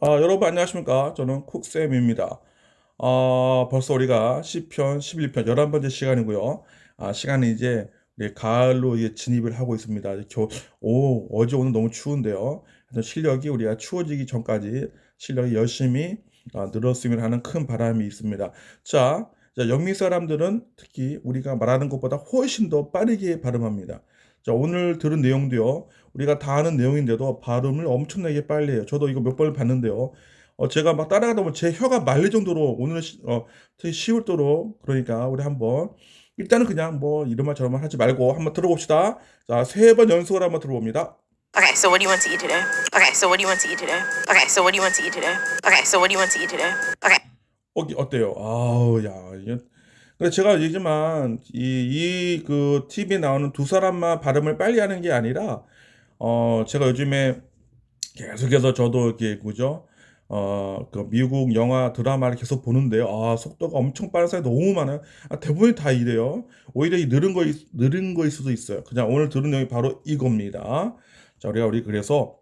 아, 여러분 안녕하십니까? 저는 쿡쌤입니다. 아, 벌써 우리가 10편, 11편, 11번째 시간이고요. 아, 시간이 이제 가을로 이제 진입을 하고 있습니다. 겨, 오, 어제 오늘 너무 추운데요. 그래서 실력이 우리가 추워지기 전까지 실력이 열심히 아, 늘었으면 하는 큰 바람이 있습니다. 자, 자, 영미 사람들은 특히 우리가 말하는 것보다 훨씬 더 빠르게 발음합니다. 자, 오늘 들은 내용도요. 우리가 다 아는 내용인데도 발음을 엄청나게 빨리 해요. 저도 이거 몇 번을 봤는데요. 어, 제가 막 따라가다 보면 제 혀가 말릴 정도로 오늘 시, 어, 되게 쉬울 도록 그러니까 우리 한번 일단은 그냥 뭐 이런 말 저런 말 하지 말고 한번 들어봅시다. 자, 세 번 연속으로 한번 들어봅니다. Okay, so what do you want to eat today? Okay, so what do you want to eat today? Okay, so what do you want to eat today? Okay, so what do you want to eat today? Okay. 어, 어때요? 아우, 야, 이게. 근데 제가 얘기지만, 이, 이, 그, TV에 나오는 두 사람만 발음을 빨리 하는 게 아니라, 어, 제가 요즘에 계속해서 저도 이렇게, 그죠? 어, 그, 미국 영화 드라마를 계속 보는데요. 아, 속도가 엄청 빠른 사람이 너무 많아요. 아, 대부분이 다 이래요. 오히려 이 느린 거, 느린 거일 수도 있어요. 그냥 오늘 들은 내용이 바로 이겁니다. 자, 우리가 우리 그래서,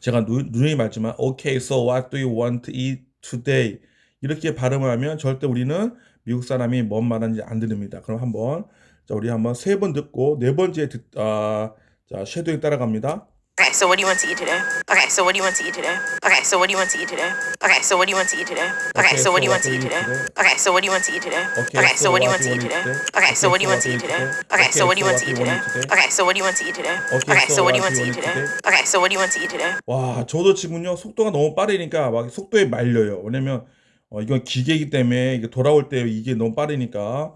제가 누, 누누이 말지만, Okay, so what do you want to eat today? 이렇게 발음을 하면 절대 우리는 미국 사람이 뭔 말하는지 안 들립니다. 그럼 한번 자 우리 한번 세 번 듣고 네 번째 듣, 아, 자 쉐도잉 따라갑니다. Okay, so what do you want to eat today? Okay, so what do you want to eat today? Okay, so what do you want to eat today? Okay, so what do you want to eat today? Okay, so what do you want to eat today? Okay, so what do you want to eat today? Okay, so what do you want to eat today? Okay, so what do you want to eat today? Okay, so what do you want to eat today? Okay, so what do you want to eat today? Okay, so what do you want to eat today? Okay, so what do you want to eat today? 와 저도 지금요 속도가 너무 빠르니까 막 속도에 말려요. 왜냐면 어, 이건 기계이기 때문에 이게 돌아올 때 이게 너무 빠르니까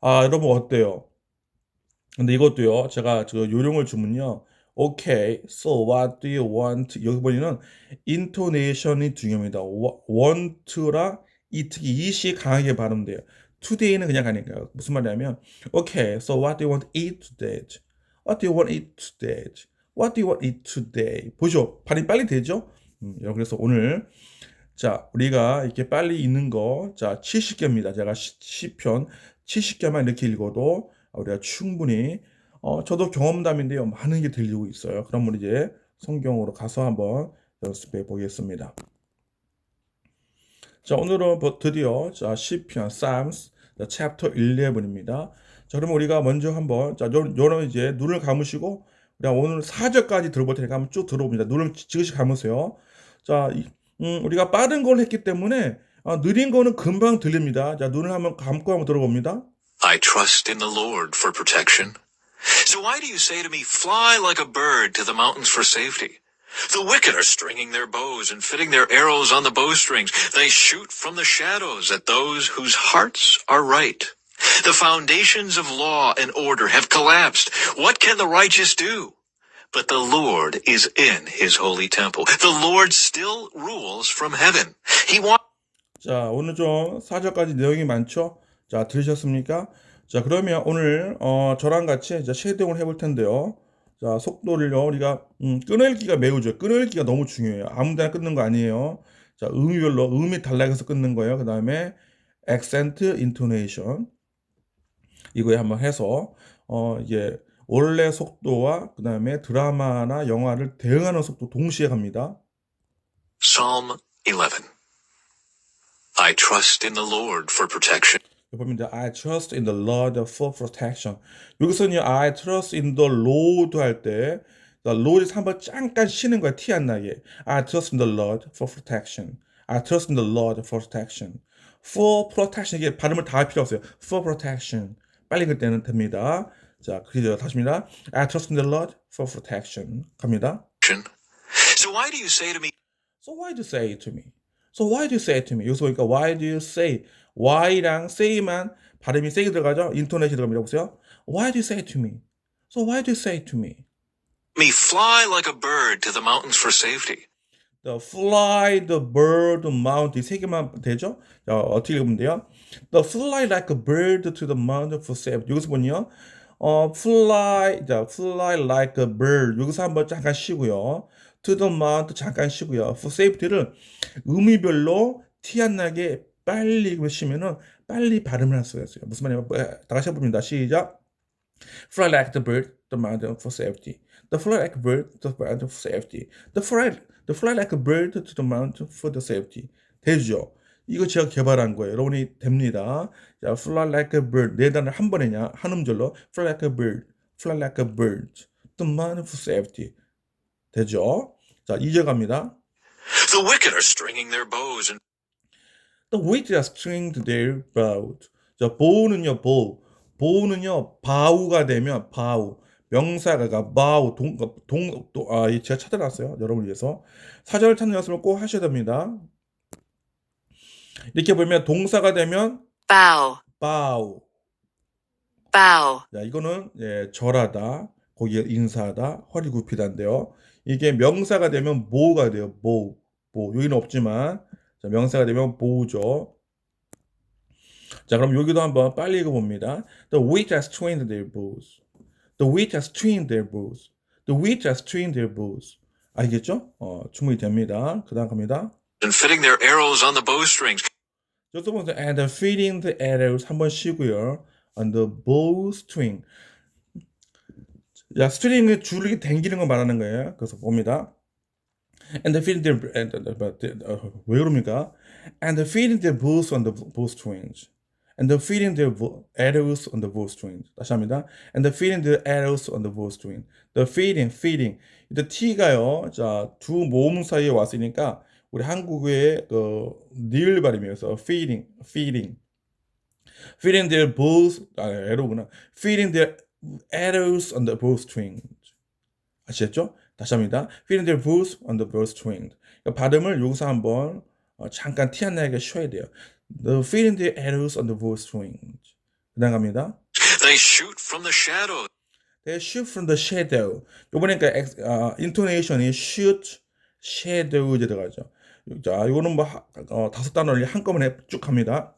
아 여러분 어때요? 근데 이것도요 제가 저 요령을 주면요. Okay, so what do you want? 여기 보면은 intonation이 중요합니다. wa- want라 이 특히 이시 강하게 발음돼요. today는 그냥 가니까요. 무슨 말이냐면 Okay, so what do you want to eat today? What do you want to eat today? What do you want to eat today? 보죠. 발음 빨리 되죠? 음, 그래서 오늘 자, 우리가 이렇게 빨리 읽는 거, 자, 70개입니다. 제가 시, 시편 70개만 이렇게 읽어도 우리가 충분히, 어, 저도 경험담인데요. 많은 게 들리고 있어요. 그럼 우리 이제 성경으로 가서 한번 연습해 보겠습니다. 자, 오늘은 버- 드디어, 자, 시편, 자, chapter 11입니다. 자, 그러면 우리가 먼저 한번, 자, 요, 요런 이제 눈을 감으시고, 우리가 오늘 4절까지 들어볼 테니까 한번 쭉 들어봅니다. 눈을 지- 지그시 감으세요. 자, 이- 음, 우리가 빠른 걸 했기 때문에 아, 느린 거는 금방 들립니다. 자, 눈을 한번 감고 한번 들어봅니다. I trust in the Lord for protection. So why do you say to me, Fly like a bird to the mountains for safety? The wicked are stringing their bows and fitting their arrows on the bowstrings. They shoot from the shadows at those whose hearts are right. The foundations of law and order have collapsed. What can the righteous do? But the Lord is in his holy temple. The Lord still rules from heaven. He wants 자, 오늘 좀 4절까지 내용이 많죠? 자, 들으셨습니까? 자, 그러면 오늘 어, 저랑 같이 이제 쉐딩을 해볼 텐데요. 자, 속도를요, 우리가 음, 끊을기가 매우 좋아요. 끊을기가 너무 중요해요. 아무데나 끊는 거 아니에요. 자, 음이별로 음이 달라해서 끊는 거예요. 그 다음에 accent, intonation 이거에 한번 해서 어, 이게 원래 속도와 그 다음에 드라마나 영화를 대응하는 속도 동시에 갑니다. Psalm 11. I trust in the Lord for protection. 여기 보면 이제 I trust in the Lord for protection. 여기서는 I trust in the Lord 할 때 the Lord에서 한번 잠깐 쉬는 거야. 티 안 나게. I trust in the Lord for protection. I trust in the Lord for protection. For protection 이게 발음을 다 할 필요 없어요. For protection. 빨리 읽을 때는 됩니다. 자, 그리고 다시입니다. I trust in the Lord for protection. 갑니다. So why do you say to me, So why do you say it to me? So why do you say it to me? 여기서 보니까 why do you say? Why랑 say만 발음이 세게 들어가죠? 인토네이션 들어갑니다. 보세요. Why do you say it to me? So why do you say it to me? me fly like a bird to the mountains for safety? The fly, the bird, mount 이세 개만 되죠? 자, 어떻게 읽으면 돼요? The fly like a bird to the mountain for safety. 여기서 보니요. 어, fly, 자, fly like a bird. 여기서 한번 잠깐 쉬고요. To the mount 잠깐 쉬고요. For safety를 의미별로 티 안 나게 빨리 쉬면은 빨리 발음을 할 수가 있어요. 무슨 말이냐면 다 같이 해봅니다. 시작. Fly like the bird, the mountain for safety. The fly like a bird the mountain for safety. The fly, the fly like a bird to the mountain for the safety. 되죠? 이거 제가 개발한 거예요. 여러분이 됩니다. 자, fly like a bird. 네 단을 한 번에냐? 한 음절로 fly like a bird, fly like a bird the mountain for safety. 되죠? 자, 2절 갑니다. The wicked are stringing their bows and The wicked are stringed their bow. 자, bow는요, bow. bow는요, 바우가 되면 바우. 명사가 바우, 동, 동, 동, 아, 이 제가 찾아놨어요. 여러분을 위해서. 사전을 찾는 연습을 꼭 하셔야 됩니다. 이렇게 보면 동사가 되면 bow, 바우. bow, 자, 이거는 예, 절하다, 거기에 인사하다, 허리 굽히다인데요. 이게 명사가 되면 뭐가 돼요? 뭐, 뭐. 여기는 없지만 자, 명사가 되면 보우죠. 자, 그럼 여기도 한번 빨리 읽어봅니다. The wheat has trained their bows. The wheat has trained their bows. The wheat has trained their bows. 알겠죠? 어, 충분히 됩니다. 그 다음 갑니다. fitting their arrows on the bowstrings. 저도 보세요. And feeding the arrows 한번 쉬고요. On the bowstring. 야, 스트링을 줄이 당기는 거 말하는 거예요. 그래서 봅니다. And feeding their and, 어, 왜 그럽니까? And feeding their bows on the bowstrings. And feeding their bow- arrows on the bowstrings. 다시 합니다. And feeding their arrows on the bowstring. The feeding, feeding. 이제 T가요. 자, 두 모음 사이에 왔으니까 우리 한국의 그 니을 발음이어서 feeding, feeding. feeding their bows, 아, arrow구나. feeding their arrows on the bowstring. 아시겠죠? 다시 합니다. feeding their bows on the bowstring. 그러니까 발음을 여기서 한번 어, 잠깐 티 안 나게 쉬어야 돼요. The feeding their arrows on the bowstring. 그다음 갑니다. They shoot from the shadows. They shoot from the shadow. 요번에 그러니까 엑- 아, intonation이 shoot, shadow 이제 들어가죠. 자, 이거는 뭐 하- 어, 다섯 단어를 한꺼번에 쭉 합니다.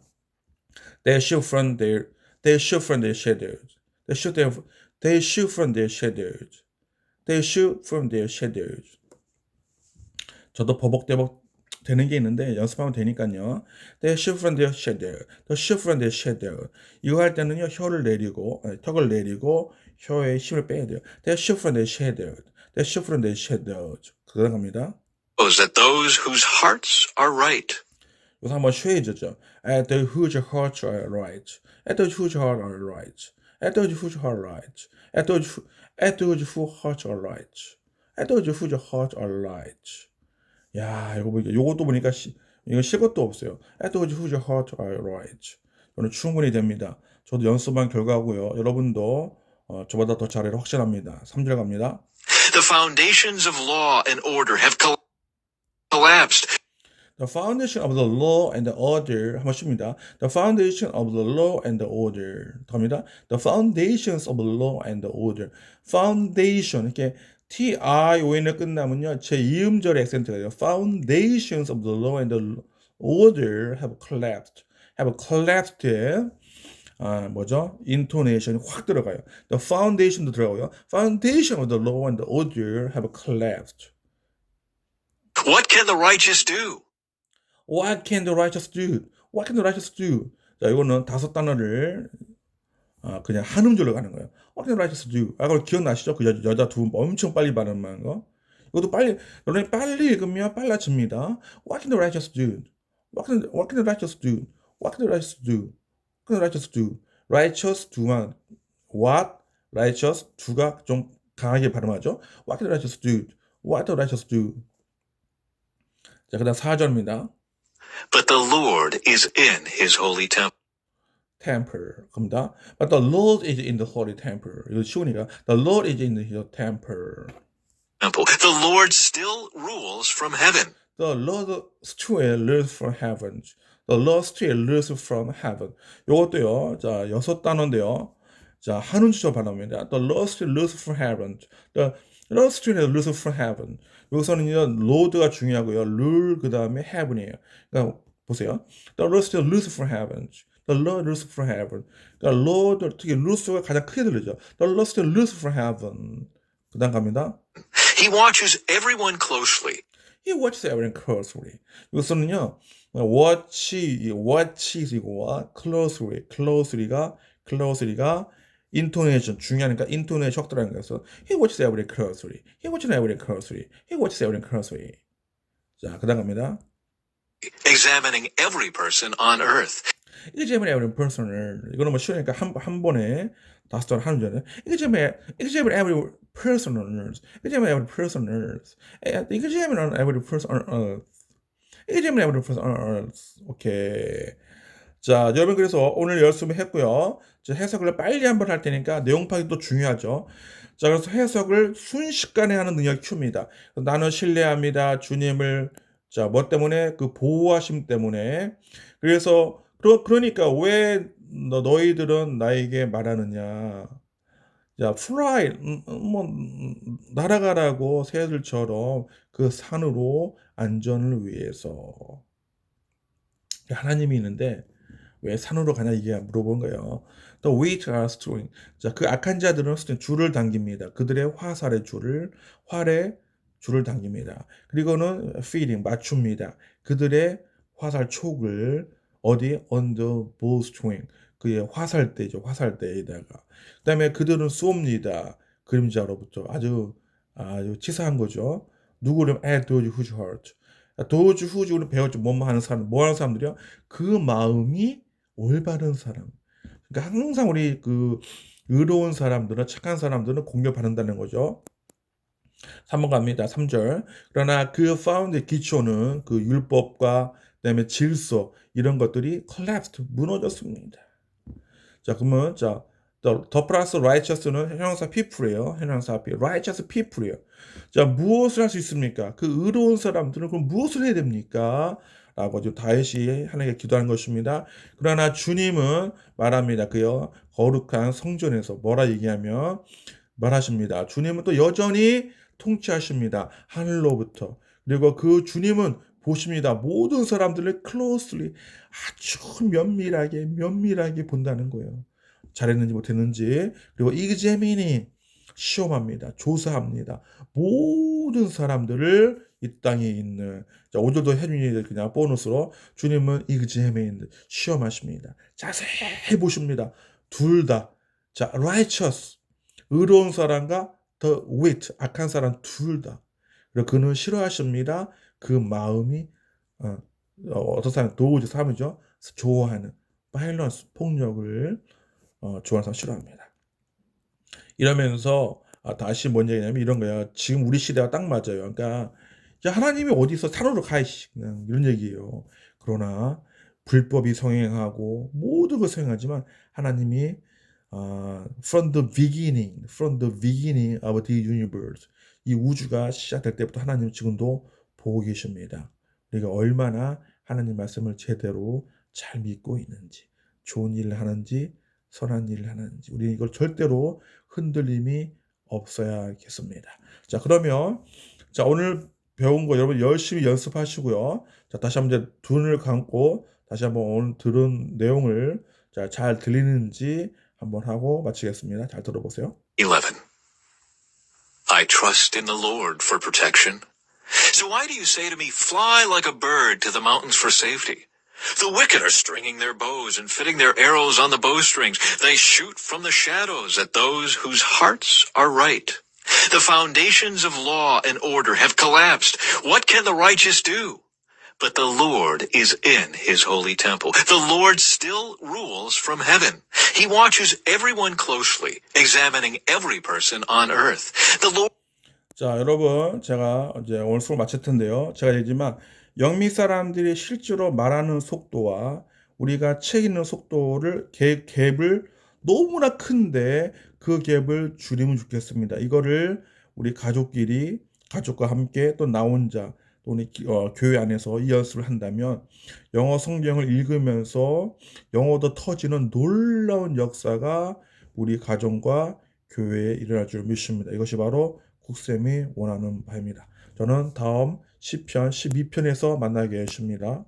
They shoot from their they shoot from their shadows. They shoot their they shoot from their shadows. They shoot from their shadows. 저도 버벅대벅 되는 게 있는데 연습하면 되니까요. They shoot from their shadow. They shoot from their shadow. 이거 할 때는요 혀를 내리고 아니, 턱을 내리고 혀에 힘을 빼야 돼요. They shoot from their shadow. They shoot from their shadows. 그거 갑니다. That those whose hearts are right. 여기서 한번 쉬어야죠. At the whose hearts are right. At the whose hearts are right. At the whose hearts are right. At the who- at those whose hearts are right. At those whose hearts are right. 야, 이거 보니까 요것도 보니까 시, 이거 실 것도 없어요. At those whose hearts are right. 저는 충분히 됩니다. 저도 연습한 결과고요. 여러분도 어, 저보다 더 잘할 확신합니다. 3절 갑니다. The foundations of law and order have col- collapsed. The foundation of the law and the order 한번 쉽니다. The foundation of the law and the order 갑니다. The foundations of the law and the order. Foundation 이렇게 T I O N을 끝나면요 제 이음절의 액센트가 돼요. Foundations of the law and the order have collapsed. Have collapsed. 아 뭐죠? intonation이 확 들어가요. The foundation도 들어가고요. Foundation of the law and the order have collapsed. What can the righteous do? What can the righteous do? What can the righteous do? 자, 이거는 다섯 단어를 아, 그냥 한 음절로 가는 거예요. What can the righteous do? 아, 그거 기억나시죠? 그 여, 여자 두 엄청 빨리 발음하는 거. 이것도 빨리, 여러분이 빨리 읽으면 빨라집니다. What can the righteous do? What can, what can the righteous do? What can the righteous do? What can the righteous do? Righteous do만 what, righteous 두가 좀 강하게 발음하죠. What can the righteous do? What the righteous do? 자, 그 다음 4절입니다. But the Lord is in his holy temple. temple 겁니다. But the Lord is in the holy temple. 이거 쉬우니까 the Lord is in the temple. Temple. The Lord still rules from heaven. The Lord still rules from heaven. The Lord still rules from heaven. 요것도요. 자, 여섯 단어인데요. 자, 한 음주죠 발음입니다. The Lord still rules from heaven. The Lord still rules from heaven. 여기서는요, Lord가 중요하고요. rule 그 다음에 heaven이에요. 그러니까 보세요. The Lord still rules from heaven. The Lord rules from heaven. 그러니까 Lord 특히 rules가 가장 크게 들리죠. The Lord still rules from heaven. 그다음 갑니다. He watches everyone closely. He watches everyone closely. 이것은요, watch, watch이고 closely, closely가 closely가 인토네이션 중요하니까 인토네이션 섞더라는 거서 He watches every closely. He watches every closely. He watches every closely. 자, 그다음 갑니다. examining every person on earth. examine every person을 이거는 뭐 쉬우니까 한, 한 번에 다섯 번 하는 전에 examine examine every personers examine every personers examine every person on earth examine every person on earth 오케이 자 여러분 그래서 오늘 열심히 했고요 자, 해석을 빨리 한번 할 테니까 내용 파악이 또 중요하죠 자 그래서 해석을 순식간에 하는 능력 키웁니다 나는 신뢰합니다 주님을 자 뭐 때문에 그 보호하심 때문에 그래서 그러, 그러니까 왜 너, 너희들은 나에게 말하느냐? 야, fly, 음, 음, 뭐, 음, 날아가라고 새들처럼 그 산으로 안전을 위해서. 하나님이 있는데 왜 산으로 가냐 이게 물어본 거예요. The wicked are strong. 자, 그 악한 자들은 줄을 당깁니다. 그들의 화살의 줄을 활의 줄을 당깁니다. 그리고는 feeding 맞춥니다. 그들의 화살 촉을 어디? on the bowstring 그의 화살대죠. 화살대에다가. 그 다음에 그들은 쏩니다. 그림자로부터. 아주 아주 치사한 거죠. 누구를? at those who hurt those who 우리 배웠죠. 뭐 하는 사람 뭐 하는 사람들이요? 그 마음이 올바른 사람 그러니까 항상 우리 그 의로운 사람들은 착한 사람들은 공격받는다는 거죠 3번 갑니다 3절 그러나 그 파운드의 기초는 그 율법과 그다음에 질서 이런 것들이 collapsed 무너졌습니다. 자 그러면 자 더, 더 플러스 righteous는 형용사 people이에요. 형용사 people. righteous people이에요. 자 무엇을 할 수 있습니까? 그 의로운 사람들은 그럼 무엇을 해야 됩니까? 라고 지금 다윗이 하나님께 기도하는 것입니다. 그러나 주님은 말합니다. 그요 거룩한 성전에서 뭐라 얘기하면 말하십니다. 주님은 또 여전히 통치하십니다. 하늘로부터. 그리고 그 주님은 보십니다. 모든 사람들을 closely 아주 면밀하게 면밀하게 본다는 거예요. 잘했는지 못했는지 그리고 examining 시험합니다. 조사합니다. 모든 사람들을 이 땅에 있는 자, 오늘도 혜준이 그냥 보너스로 주님은 examine 시험하십니다. 자세히 보십니다. 둘 다. 자, righteous 의로운 사람과 the wicked 악한 사람 둘 다. 그는 싫어하십니다. 그 마음이 어, 어, 떤 사람 도우지 사람이죠. 좋아하는 바이런스 폭력을 어, 좋아하는 사람 싫어합니다. 이러면서 아, 다시 뭔 얘기냐면 이런 거야. 지금 우리 시대가 딱 맞아요. 그러니까 야, 하나님이 어디서 산으로 가 이씨 그냥 이런 얘기예요. 그러나 불법이 성행하고 모든 걸 성행하지만 하나님이 아, from the beginning, from the beginning of the universe 이 우주가 시작될 때부터 하나님 지금도 보고 계십니다. 우리가 얼마나 하나님 말씀을 제대로 잘 믿고 있는지, 좋은 일을 하는지, 선한 일을 하는지, 우리 이걸 절대로 흔들림이 없어야겠습니다. 자, 그러면 자 오늘 배운 거 여러분 열심히 연습하시고요. 자, 다시 한번 이제 눈을 감고 다시 한번 오늘 들은 내용을 자, 잘 들리는지 한번 하고 마치겠습니다. 잘 들어보세요. 11. I trust in the Lord for protection. So why do you say to me, fly like a bird to the mountains for safety? The wicked are stringing their bows and fitting their arrows on the bowstrings. They shoot from the shadows at those whose hearts are right. The foundations of law and order have collapsed. What can the righteous do? But the Lord is in his holy temple. The Lord still rules from heaven. He watches everyone closely, examining every person on earth. The Lord 자, 여러분, 제가 이제 오늘 수업 마칠 텐데요. 제가 얘기지만 영미 사람들이 실제로 말하는 속도와 우리가 책 읽는 속도를 갭, 갭을 너무나 큰데 그 갭을 줄이면 좋겠습니다. 이거를 우리 가족끼리 가족과 함께 또 나 혼자 또는 어, 교회 안에서 이 연습을 한다면 영어 성경을 읽으면서 영어도 터지는 놀라운 역사가 우리 가정과 교회에 일어날 줄 믿습니다. 이것이 바로 국쌤이 원하는 바입니다. 저는 다음 10편, 12편에서 만나게 하십니다.